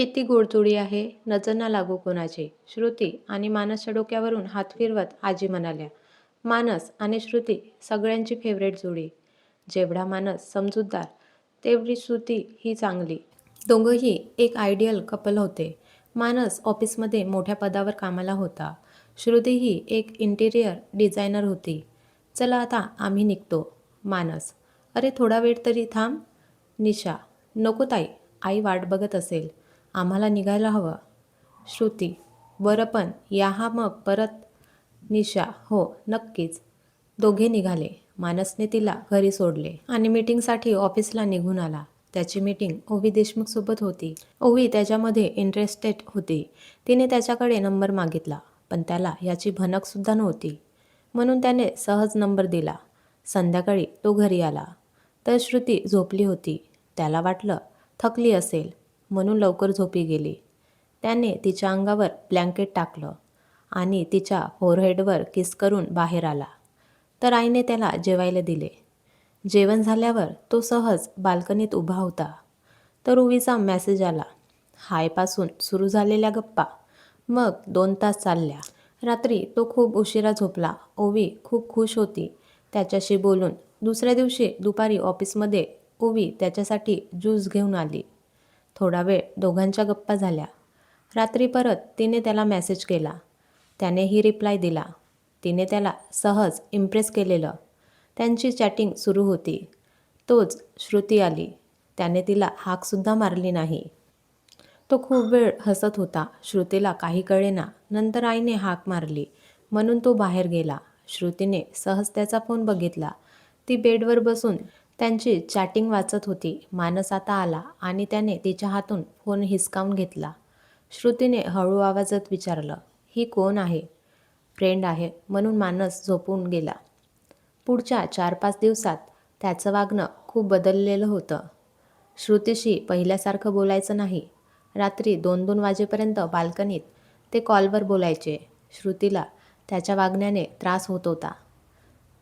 किती गोडजोडी आहे? नजर ना लागू कोणाची? श्रुती आणि मानसच्या डोक्यावरून हात फिरवत आजी म्हणाल्या मानस आणि श्रुती सगळ्यांची फेवरेट जोडी. जेवढा मानस समजूतदार तेवढी श्रुती ही चांगली. दोघंही एक आयडियल कपल होते. मानस ऑफिसमध्ये मोठ्या पदावर कामाला होता. श्रुती ही एक इंटिरियर डिझायनर होती. चला आता आम्ही निघतो. मानस अरे थोडा वेळ तरी थांब. निशा नको ताई आई वाट बघत असेल. आम्हाला निघायला हवं. श्रुती बरं पण या हा मग परत. निशा हो नक्कीच. दोघे निघाले. मानसने तिला घरी सोडले आणि मीटिंगसाठी ऑफिसला निघून आला. त्याची मीटिंग ओवी देशमुखसोबत होती. ओवी त्याच्यामध्ये इंटरेस्टेड होती. तिने त्याच्याकडे नंबर मागितला पण त्याला याची भनकसुद्धा नव्हती. म्हणून त्याने सहज नंबर दिला. संध्याकाळी तो घरी आला. तर श्रुती झोपली होती. त्याला वाटलं थकली असेल. म्हणून लवकर झोपी गेली. त्याने तिच्या अंगावर ब्लँकेट टाकलं आणि तिच्या फोरहेडवर किस करून बाहेर आला. तर आईने त्याला जेवायला दिले. जेवण झाल्यावर तो सहज बाल्कनीत उभा होता. तर उवीचा मेसेज आला हायपासून सुरू झालेल्या गप्पा. मग दोन तास चालल्या. रात्री तो खूप उशिरा झोपला. ओवी खूप खुश होती. त्याच्याशी बोलून दुसऱ्या दिवशी दुपारी ऑफिसमध्ये ओवी त्याच्यासाठी ज्यूस घेऊन आली. थोडा वेळ दोघांच्या गप्पा झाल्या. रात्री परत तिने त्याला मेसेज केला. त्यानेही रिप्लाय दिला. तिने त्याला सहज इम्प्रेस केलेलं. त्यांची चॅटिंग सुरू होती. तोच श्रुती आली. त्याने तिला हाकसुद्धा मारली नाही. तो खूप वेळ हसत होता. श्रुतीला काही कळेना. नंतर आईने हाक मारली. म्हणून तो बाहेर गेला. श्रुतीने सहज त्याचा फोन बघितला. ती बेडवर बसून त्यांची चॅटिंग वाचत होती. मानस आता आला आणि त्याने तिच्या हातून फोन हिसकावून घेतला. श्रुतीने हळू आवाजात विचारलं ही कोण आहे? फ्रेंड आहे म्हणून मानस झोपून गेला. पुढच्या चार पाच दिवसात त्याचं वागणं खूप बदललेलं होतं. श्रुतीशी पहिल्यासारखं बोलायचं नाही. रात्री दोन दोन वाजेपर्यंत बाल्कनीत ते कॉलवर बोलायचे. श्रुतीला त्याच्या वागण्याने त्रास होत होता.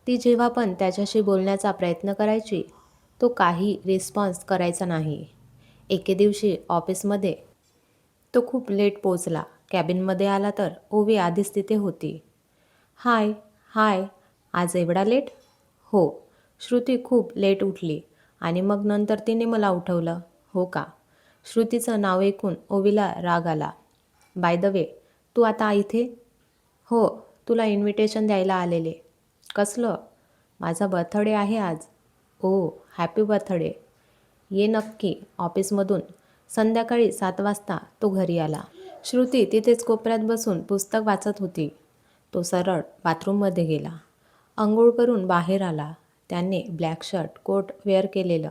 ती जेव्हा पण त्याच्याशी बोलण्याचा प्रयत्न करायची तो काही रिस्पॉन्स करायचा नाही. एके दिवशी ऑफिसमध्ये तो खूप लेट पोचला कॅबिनमध्ये आला तर ओवी आधीच तिथे होती. हाय हाय आज एवढा लेट हो. श्रुती खूप लेट उठली आणि मग नंतर तिने मला उठवलं. हो का? श्रुतीचं नाव ऐकून ओवीला राग आला. बाय द वे तू आता इथे? हो तुला इन्व्हिटेशन द्यायला आलेले. कसलं? माझा बर्थडे आहे आज. ओ हॅपी बर्थडे ये नक्की ऑफिसमधून संध्याकाळी सात वाजता तो घरी आला. श्रुती तिथेच कोपऱ्यात बसून पुस्तक वाचत होती. तो सरळ बाथरूममध्ये गेला. आंघोळ करून बाहेर आला. त्याने ब्लॅक शर्ट कोट वेअर केलेलं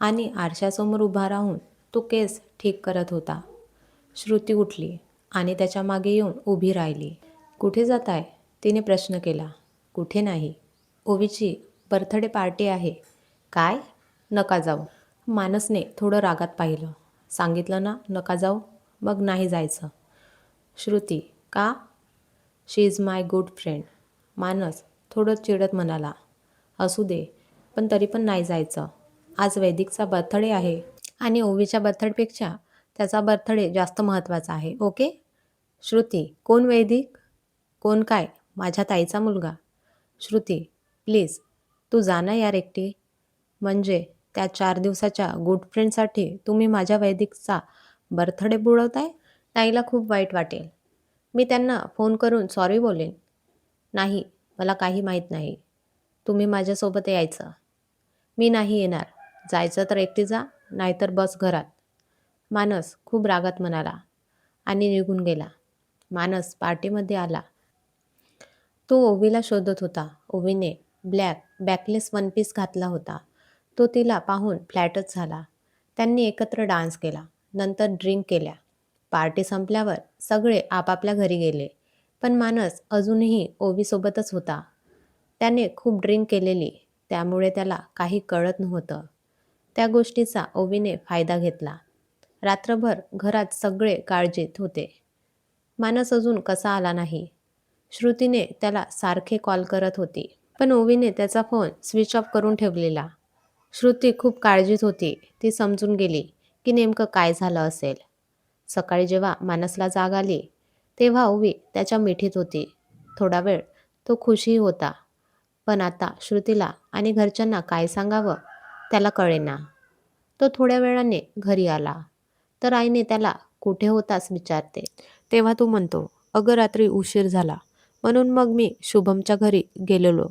आणि आरशासमोर उभा राहून तो केस ठीक करत होता. श्रुती उठली आणि त्याच्यामागे येऊन उभी राहिली. कुठे जात आहे तिने प्रश्न केला. कुठे नाही. ओवीची बर्थडे पार्टी आहे. काय? नका जाऊ. मानसने थोडं रागात पाहिलं. सांगितलं ना नका जाऊ. मग नाही जायचं. श्रुती का? She is my good friend Manas थोडं चिडत म्हणाला. असू दे पण तरी पण नाही जायचं. आज वैदिकचा बर्थडे आहे. आणि ओवीच्या बर्थडेपेक्षा त्याचा बर्थडे जास्त महत्त्वाचा आहे ओके? श्रुती कोण वैदिक? कोण काय? माझ्या ताईचा मुलगा. श्रुती प्लीज तू जा ना यार एकटी. म्हणजे त्या चार दिवसाच्या गुड फ्रेंडसाठी तुम्ही माझ्या वैदिकचा बर्थडे बुडवताय? ताईला खूप वाईट वाटेल. मी त्यांना फोन करून सॉरी बोलेन. नाही मला काही माहीत नाही. तुम्ही माझ्यासोबत यायचं. मी नाही येणार. जायचं तर एकटी जा नाहीतर बस घरात. मानस खूप रागात म्हणाला आणि निघून गेला. मानस पार्टीमध्ये आला. तो ओवीला शोधत होता. ओवीने ब्लॅक बॅकलेस वन पीस घातला होता. तो तिला पाहून फ्लॅटच झाला. त्यांनी एकत्र डान्स केला. नंतर ड्रिंक केल्या. पार्टी संपल्यावर सगळे आपापल्या घरी गेले. पण मानस अजूनही ओवीसोबतच होता. त्याने खूप ड्रिंक केलेली. त्यामुळे त्याला काही कळत नव्हतं. त्या गोष्टीचा ओवीने फायदा घेतला. रात्रभर घरात सगळे काळजीत होते. मानस अजून कसा आला नाही. श्रुतीने त्याला सारखे कॉल करत होती पण ओवीने त्याचा फोन स्विच ऑफ करून ठेवलेला. श्रुती खूप काळजीत होती ती समजून गेली की नेमकं काय झालं असेल. सकाळी जेव्हा मानसला जाग आली तेव्हा ओवी त्याच्या मिठीत होती. थोडा वेळ तो खुशी होता. पण आता श्रुतीला आणि घरच्यांना काय सांगावं त्याला कळेना. तो थोड्या वेळाने घरी आला. तर आईने त्याला कुठे होतास विचारते. तेव्हा तो म्हणतो अगं रात्री उशीर झाला. म्हणून मग मी शुभमच्या घरी गेलेलो.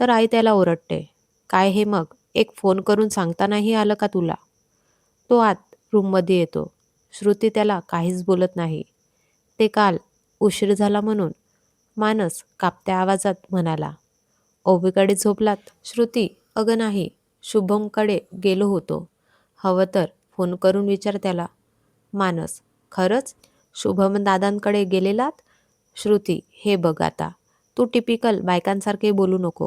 तर आई त्याला ओरडते काय हे मग? एक फोन करून सांगता नाही आलं का तुला? तो आत रूममध्ये येतो. श्रुती त्याला काहीच बोलत नाही. ते काल उशीर झाला म्हणून मानस कापत्या आवाजात म्हणाला ओबीकडे झोपलात? श्रुती अगं नाही शुभमकडे गेलो होतो. हवं तर फोन करून विचार त्याला. मानस खरंच? शुभम दादांकडे गेलेलात? श्रुती हे बघ आता. तू टिपिकल बायकांसारखे बोलू नको.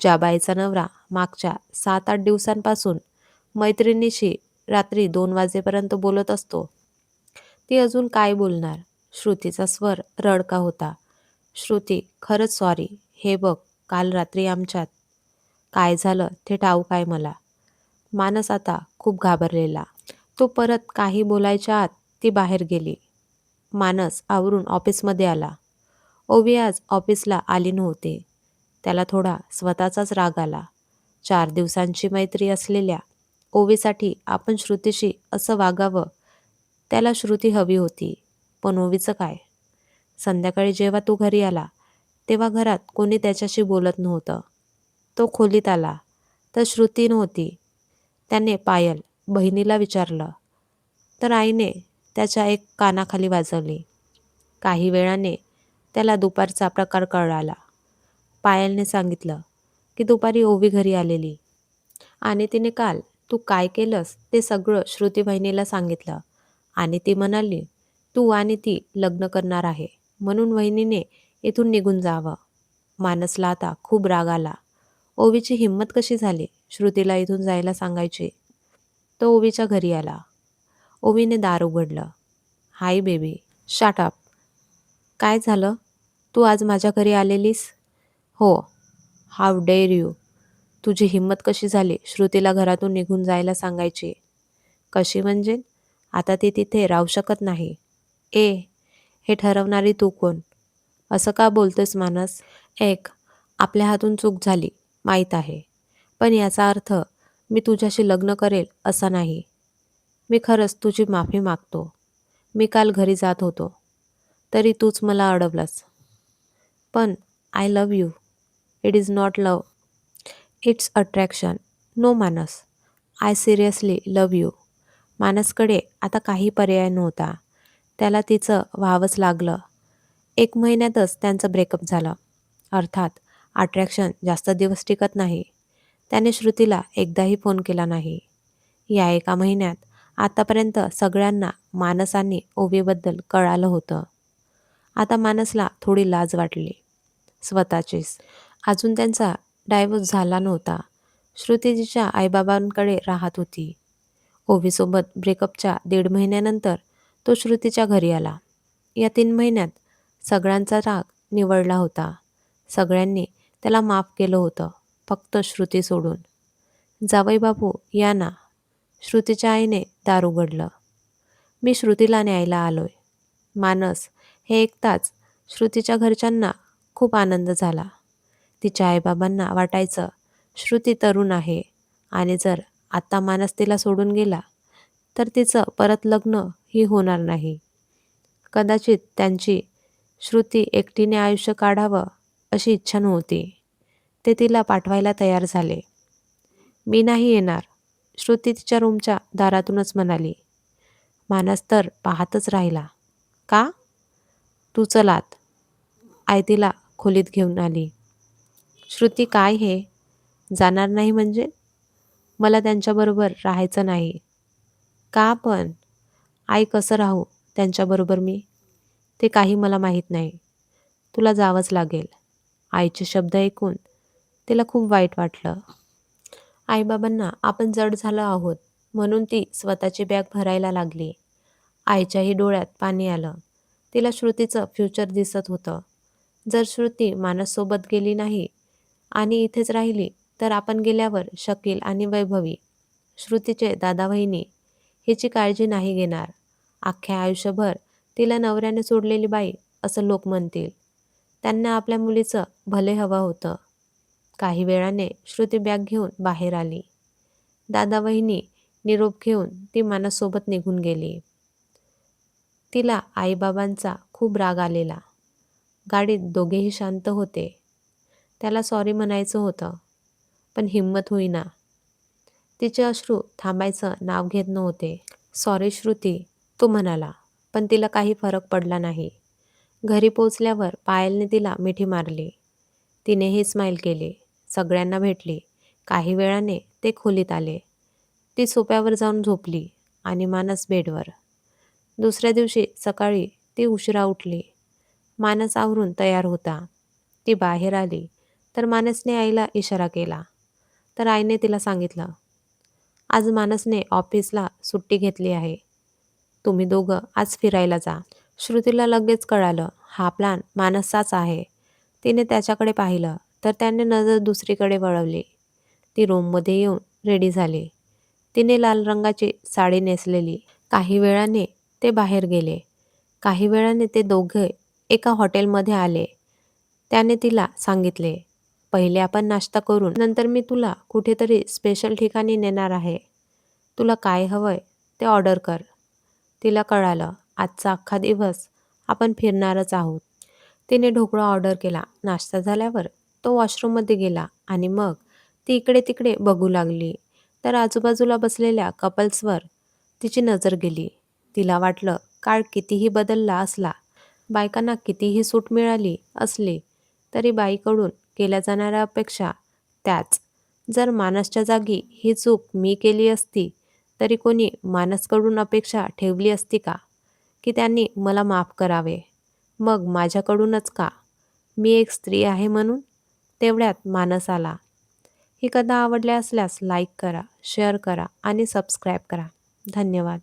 ज्या बाईचा नवरा मागच्या सात आठ दिवसांपासून मैत्रिणीशी रात्री दोन वाजेपर्यंत बोलत असतो ती अजून काय बोलणार? श्रुतीचा स्वर रडका होता. श्रुती खरंच सॉरी हे बघ काल रात्री आमच्यात. काय झालं ते ठाऊक आहे मला? मानस आता खूप घाबरलेला. तो परत काही बोलायच्या आत ती बाहेर गेली. मानस आवरून ऑफिसमध्ये आला. ओवी आज ऑफिसला आली नव्हते. त्याला थोडा स्वतःचाच राग आला. चार दिवसांची मैत्री असलेल्या ओवीसाठी आपण श्रुतीशी असं वागावं त्याला श्रुती हवी होती. पण ओवीचं काय? संध्याकाळी जेव्हा तो घरी आला तेव्हा घरात कोणी त्याच्याशी बोलत नव्हतं. तो खोलीत आला. तर श्रुती नव्हती. त्याने पायल बहिणीला विचारलं. तर आईने त्याच्या एक कानाखाली वाजवली. काही वेळाने त्याला दुपारचा प्रकार कळाला. पायलने सांगितलं की दुपारी ओवी घरी आलेली. आणि तिने काल तू काय केलंस ते सगळं श्रुती बहिणीला सांगितलं. आणि ती म्हणाली तू आणि ती लग्न करणार आहे. म्हणून वहिनीने इथून निघून जावं. मानसला आता खूप राग आला. ओवीची हिंमत कशी झाली? श्रुतीला इथून जायला सांगायची. तो ओवीच्या घरी आला. ओवीने दार उघडलं. हाय बेबी शाटअप काय झालं? तू आज माझ्या घरी आलेलीस? हो. हाव डेअर यू तुझी हिंमत कशी झाली श्रुतीला घरातून निघून जायला सांगायची? कशी म्हणजे? आता ती तिथे राहू शकत नाही. ए हे ठरवणारी तू कोण? असं का बोलतोस मानस? एक आपल्या हातून चूक झाली माहीत आहे. पण याचा अर्थ मी तुझ्याशी लग्न करेल असा नाही. मी खरंच तुझी माफी मागतो. मी काल घरी जात होतो. तरी तूच मला अडवलास. पण I love you it is not love it's attraction no Manas I seriously love you मानसकडे आता काही पर्याय नव्हता. त्याला तिचं व्हावंच लागलं. एक महिन्यातच त्यांचं ब्रेकअप झालं. अर्थात अट्रॅक्शन जास्त दिवस टिकत नाही. त्याने श्रुतीला एकदाही फोन केला नाही. या एका महिन्यात आतापर्यंत सगळ्यांना मानसाने ओवीबद्दल कळालं होतं. आता मानसला थोडी लाज वाटली. स्वतःचीच. अजून त्यांचा डायव्होर्स झाला नव्हता. श्रुतीजीच्या आईबाबांकडे राहत होती. ओवीसोबत ब्रेकअपच्या दीड महिन्यानंतर तो श्रुतीच्या घरी आला. या तीन महिन्यात सगळ्यांचा राग निवडला होता. सगळ्यांनी त्याला माफ केलं होतं फक्त श्रुती सोडून. जावई बापू या ना श्रुतीच्या आईने दार उघडलं. मी श्रुतीला न्यायला आलोय. मानस हे ऐकताच श्रुतीच्या घरच्यांना खूप आनंद झाला. तिच्या आईबाबांना वाटायचं श्रुती तरुण आहे आणि जर आत्ता मानस तिला सोडून गेला तर तिचं परत लग्न ही होणार नाही. कदाचित त्यांची श्रुती एकटीने आयुष्य काढावं अशी इच्छा नव्हती. ते तिला पाठवायला तयार झाले. मी नाही येणार. श्रुती तिच्या रूमच्या दारातूनच म्हणाली मानस तर पाहतच राहिला. का? तू चलात आई तिला खोलीत घेऊन आली. श्रुती काय हे? जाणार नाही म्हणजे? मला त्यांच्याबरोबर राहायचं नाही. का पण? आई कसं राहू त्यांच्याबरोबर मी? ते काही मला माहीत नाही. तुला जावंच लागेल. आईचे शब्द ऐकून तिला खूप वाईट वाटलं. आईबाबांना आपण जड झालो आहोत म्हणून ती स्वतःची बॅग भरायला लागली. आईच्याही डोळ्यात पाणी आलं. तिला श्रुतीचं फ्युचर दिसत होतं. जर श्रुती मानससोबत गेली नाही आणि इथेच राहिली तर आपण गेल्यावर शकील आणि वैभवी श्रुतीचे दादा वहिनी हिची काळजी नाही घेणार. अख्ख्या आयुष्यभर तिला नवऱ्याने सोडलेली बाई असं लोक म्हणतील. त्यांना आपल्या मुलीचं भले हवं होतं. काही वेळाने श्रुती बॅग घेऊन बाहेर आली. दादा वहिनी निरोप घेऊन ती मानासोबत निघून गेली. तिला आईबाबांचा खूप राग आलेला. गाडीत दोघेही शांत होते. त्याला सॉरी म्हणायचं होतं पण हिंमत होईना. तिचे अश्रू थांबायचं नाव घेत नव्हते. सॉरी श्रुती तो म्हणाला पण तिला काही फरक पडला नाही. घरी पोचल्यावर पायलने तिला मिठी मारली. तिनेही स्माईल केली. सगळ्यांना भेटली. काही वेळाने ते खोलीत आले. ती सोप्यावर जाऊन झोपली आणि मानस बेडवर. दुसऱ्या दिवशी सकाळी ती उशिरा उठली. मानस आवरून तयार होता. ती बाहेर आली तर मानसने आईला इशारा केला. तर आईने तिला सांगितलं आज मानसने ऑफिसला सुट्टी घेतली आहे. तुम्ही दोघं आज फिरायला जा. श्रुतीला लगेच कळालं हा प्लान मानसचाच आहे. तिने त्याच्याकडे पाहिलं. तर त्याने नजर दुसरीकडे वळवली. ती रूममध्ये येऊन रेडी झाली. तिने लाल रंगाची साडी नेसलेली. काही वेळाने ते बाहेर गेले. काही वेळाने ते दोघे एका हॉटेलमध्ये आले. त्याने तिला सांगितले पहिले आपण नाश्ता करून नंतर मी तुला कुठेतरी स्पेशल ठिकाणी नेणार आहे. तुला काय हवंय ते ऑर्डर कर. तिला कळालं आजचा अख्खा दिवस आपण फिरणारच आहोत. तिने ढोकळा ऑर्डर केला. नाश्ता झाल्यावर तो वॉशरूममध्ये गेला आणि मग ती इकडे तिकडे बघू लागली. तर आजूबाजूला बसलेल्या कपल्सवर तिची नजर गेली. तिला वाटलं काळ कितीही बदलला असला बायकांना कितीही सूट मिळाली असली तरी बाईकडून केल्या जाणाऱ्या अपेक्षा त्याच. जर मानसच्या जागी ही चूक मी केली असती तरी कोणी मानसकडून अपेक्षा ठेवली असती का? की त्यांनी मला माफ करावे? मग माझ्याकडूनच का? मी एक स्त्री आहे म्हणून? तेवढ्यात मानस आला. ही कथा आवडल्या असल्यास लाईक करा शेअर करा आणि सबस्क्राईब करा. धन्यवाद.